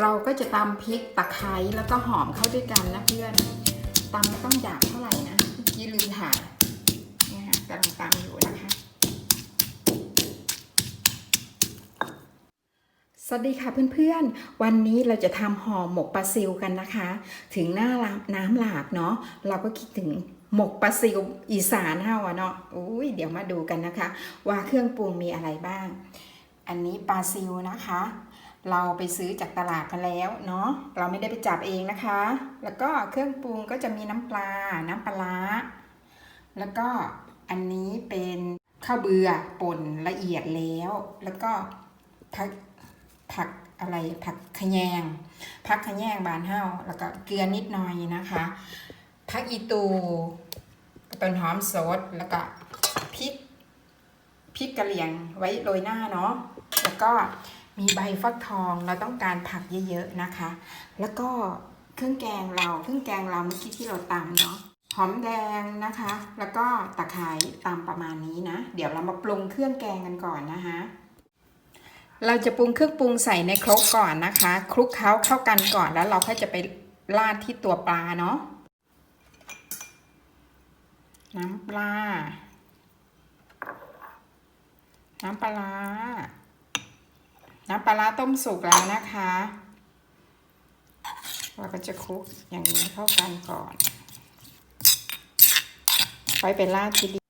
เราก็จะตำพริกตะไคร้แล้วก็หอมเข้าด้วยกันนะเพื่อนตำไม่ต้องหยาบเท่าไหร่นะเมื่อกี้ลืมถ่ายเนี่ยค่ะกำลังตำอยู่นะคะ สวัสดีค่ะเพื่อนๆ วันนี้เราจะทำห่อหมกปลาซิวกันนะคะ ถึงหน้าน้ำหลากเนาะเราก็คิดถึงหมกปลาซิวอีสานเฮาอะเนาะอุ้ยเดี๋ยวมาดูกันนะคะ ว่าเครื่องปรุงมีอะไรบ้าง อันนี้ปลาซิวนะคะ เราไปซื้อจากตลาดมาแล้วเนาะเราไม่ได้ไปจับเองนะคะ แล้วก็เครื่องปรุงก็จะมีน้ำปลา น้ำปลา แล้วก็อันนี้เป็นข้าวเบือป่นละเอียดแล้ว แล้วก็ผักผักอะไรผักขยงผักขยงบานเฮาแล้วก็เกลือนิดหน่อยนะคะผักอีตูต้นหอมสดแล้วก็พริกพริกกะเหรี่ยงไว้โรยหน้าเนาะแล้วก็ มีใบฟักทองเราต้องการผักเยอะๆนะคะ แล้วก็เครื่องแกงเราเครื่องแกงเราเมื่อกี้ที่เราตำเนาะหอมแดงนะคะ แล้วก็ตะไคร้ตามประมาณนี้นะ เดี๋ยวเรามาปรุงเครื่องแกงกันก่อนนะคะเราจะปรุงเครื่องปรุงใส่ในครกก่อนนะคะ คลุกเคล้าเข้ากันก่อนแล้วเราค่อยจะไปราดที่ตัวปลาเนาะน้ำปลา น้ำปลาร้า น้ำปลาร้าต้มสุกแล้วนะคะ เราก็จะคลุกอย่างนี้เข้ากันก่อนไว้เป็นราดทีเดียว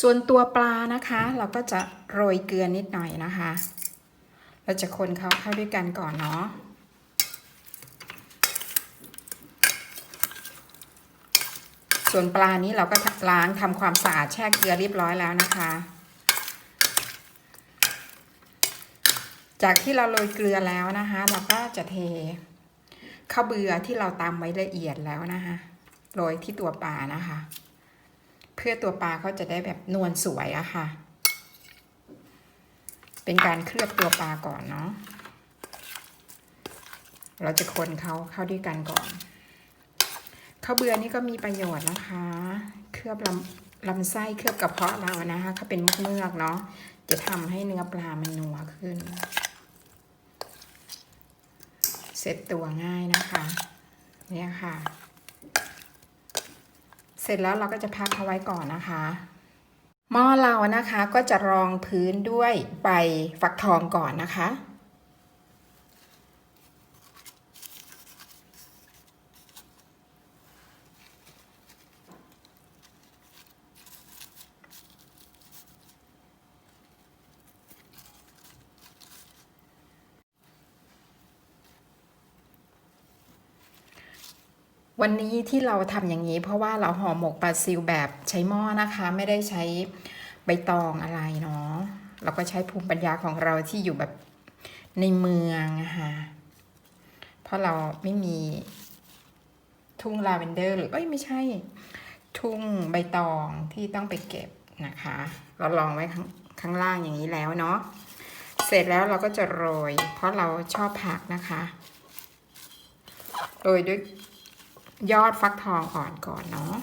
ส่วนตัวปลานะคะ เราก็จะโรยเกลือนิดหน่อยนะคะ เราจะคนเขาเข้าด้วยกันก่อนเนาะส่วนปลานี้เราก็ล้างทำความสะอาดแช่เกลือเรียบร้อยแล้วนะคะ จากที่เราโรยเกลือแล้วนะคะ เราก็จะเทข้าวเบือที่เราตำไว้ละเอียดแล้วนะคะโรยที่ตัวปลานะคะ เพื่อตัวปลาเขาจะได้แบบนวลสวยอะค่ะ เป็นการเคลือบตัวปลาก่อนเนาะเราจะคนเขาเข้าด้วยกันก่อนข้าวเบือนี่ก็มีประโยชน์นะคะ เคลือบลำลำไส้เคลือบกระเพาะเรานะคะเขาเป็นมุกเมือกเนาะจะทำให้เนื้อปลามันนัวขึ้น เสร็จตัวง่ายนะคะเนี่ยค่ะ เสร็จแล้วเราก็จะพักเขาไว้ก่อนนะคะหม้อเรานะคะก็จะรองพื้นด้วยใบฟักทองก่อนนะคะ วันนี้ที่เราทำอย่างนี้ เพราะว่าเราห่อหมกปลาซิวแบบใช้หม้อนะคะ ไม่ได้ใช้ใบตองอะไรเนาะเราก็ใช้ภูมิปัญญาของเราที่อยู่แบบในเมืองนะคะเพราะเราไม่มีทุ่งลาเวนเดอร์ หรือเอ้ยไม่ใช่ ทุ่งใบตองที่ต้องไปเก็บนะคะ เราลองไว้ข้างข้างล่างอย่างนี้แล้วเนาะเสร็จแล้วเราก็จะโรย เพราะเราชอบผักนะคะ โรยด้วย ยอดฟักทองอ่อนก่อนเนาะ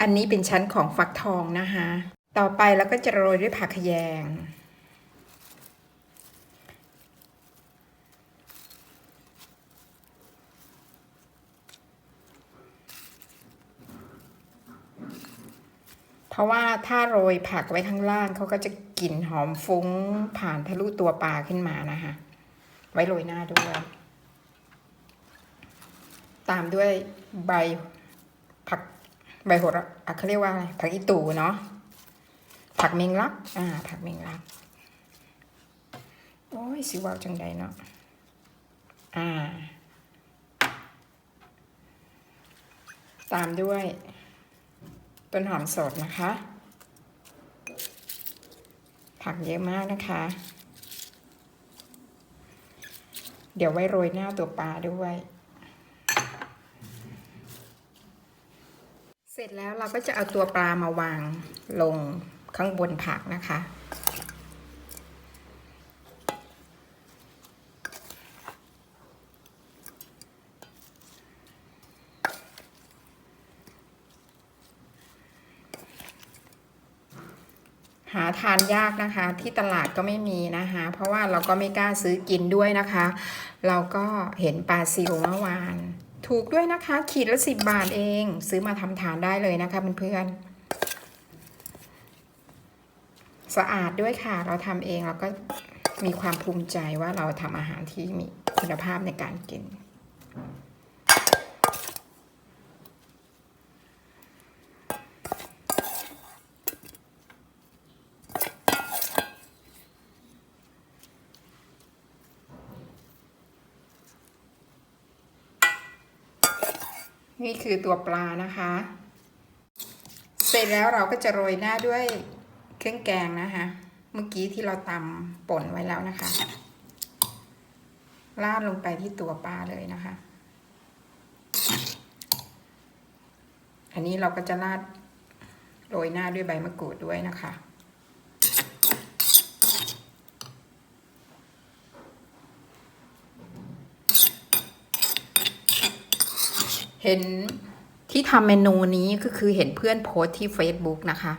อันนี้เป็นชั้นของฟักทองนะคะ ต่อไปเราก็จะโรยด้วยผักแยง ราะว่าถ้าโรยผักไว้ข้างล่างเขาก็จะกลิ่นหอมฟุ้งผ่านทะลุตัวปลาขึ้นมานะคะ ไว้โรยหน้าด้วย ตามด้วยใบผักใบโหระอะเขาเรียกว่าอะไรผักอีตูเนาะผักเมงลัก อ่า ผักเมงลัก โอ้ยสิวาวจังใดเนาะ อ่า ตามด้วย ต้นหอมสดนะคะ ผักเยอะมากนะคะ เดี๋ยวไว้โรยหน้าตัวปลาด้วย เสร็จแล้วเราก็จะเอาตัวปลามาวางลงข้างบนผักนะคะ หาทานยากนะคะ ที่ตลาดก็ไม่มีนะคะ เพราะว่าเราก็ไม่กล้าซื้อกินด้วยนะคะ เราก็เห็นปลาซิวเมื่อวาน ถูกด้วยนะคะ ขีดละสิบบาทเอง ซื้อมาทำทานได้เลยนะคะเพื่อนๆสะอาดด้วยค่ะ เราทำเองเราก็มีความภูมิใจว่าเราทำอาหารที่มีคุณภาพในการกิน นี่คือตัวปลานะคะ เสร็จแล้วเราก็จะโรยหน้าด้วยเครื่องแกงนะคะ เมื่อกี้ที่เราตำป่นไว้แล้วนะคะราดลงไปที่ตัวปลาเลยนะคะ อันนี้เราก็จะราดโรยหน้าด้วยใบมะกรูดด้วยนะคะ เห็นที่ทำเมนูนี้ก็คือเห็นเพื่อนโพสต์ที่ Facebook นะคะ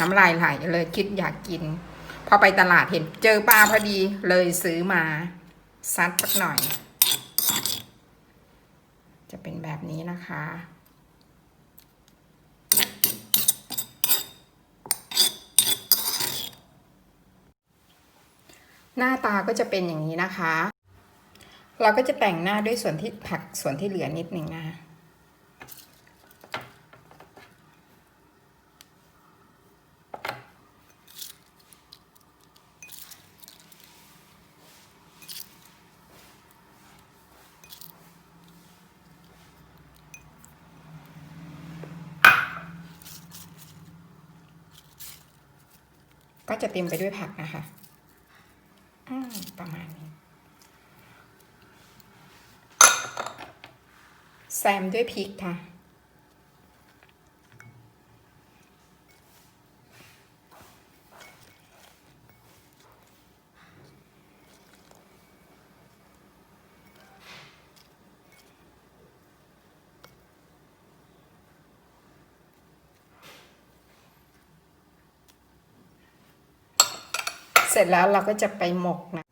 น้ำลายไหลเลยคิดอยากกิน พอไปตลาดเห็นเจอปลาพอดีเลยซื้อมาซัดสักหน่อย จะเป็นแบบนี้นะคะหน้าตาก็จะเป็นอย่างนี้นะคะ เราก็จะแต่งหน้าด้วยส่วนที่ผักส่วนที่เหลือนิดหนึ่งนะคะก็จะเต็มไปด้วยผักนะคะอืมประมาณนี้ แซมด้วยพริกค่ะ เสร็จแล้วเราก็จะไปหมกนะ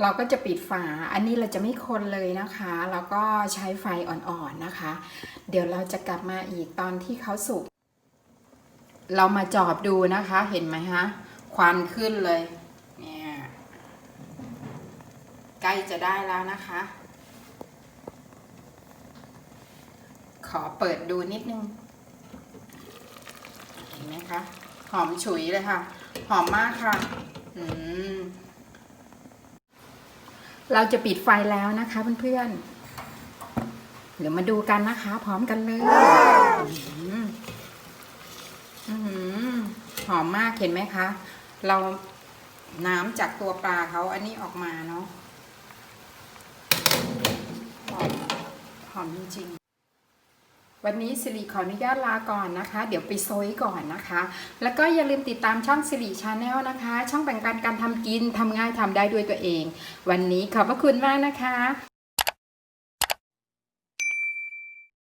เราก็จะปิดฝา อันนี้เราจะไม่คนเลยนะคะ แล้วก็ใช้ไฟอ่อนๆนะคะ เดี๋ยวเราจะกลับมาอีกตอนที่เขาสุก เรามาจอบดูนะคะ เห็นไหมคะควันขึ้นเลย เนี่ย ใกล้จะได้แล้วนะคะ ขอเปิดดูนิดนึง เห็นไหมคะ หอมฉุยเลยค่ะ หอมมากค่ะ อืม เราจะปิดไฟแล้วนะคะเพื่อนๆเดี๋ยวมาดูกันนะคะ พร้อมกันเลยอือหือหอมมากเห็นไหมคะ เราน้ำจากตัวปลาเขาอันนี้ออกมาเนาะหอมหอมจริง วันนี้สิริขออนุญาตลาก่อนนะคะ เดี๋ยวไปโซยก่อนนะคะ แล้วก็อย่าลืมติดตามช่องสิริชาแนลนะคะ ช่องแบ่งการการทำกินทำง่ายทำได้ด้วยตัวเอง วันนี้ขอบพระคุณมากนะคะ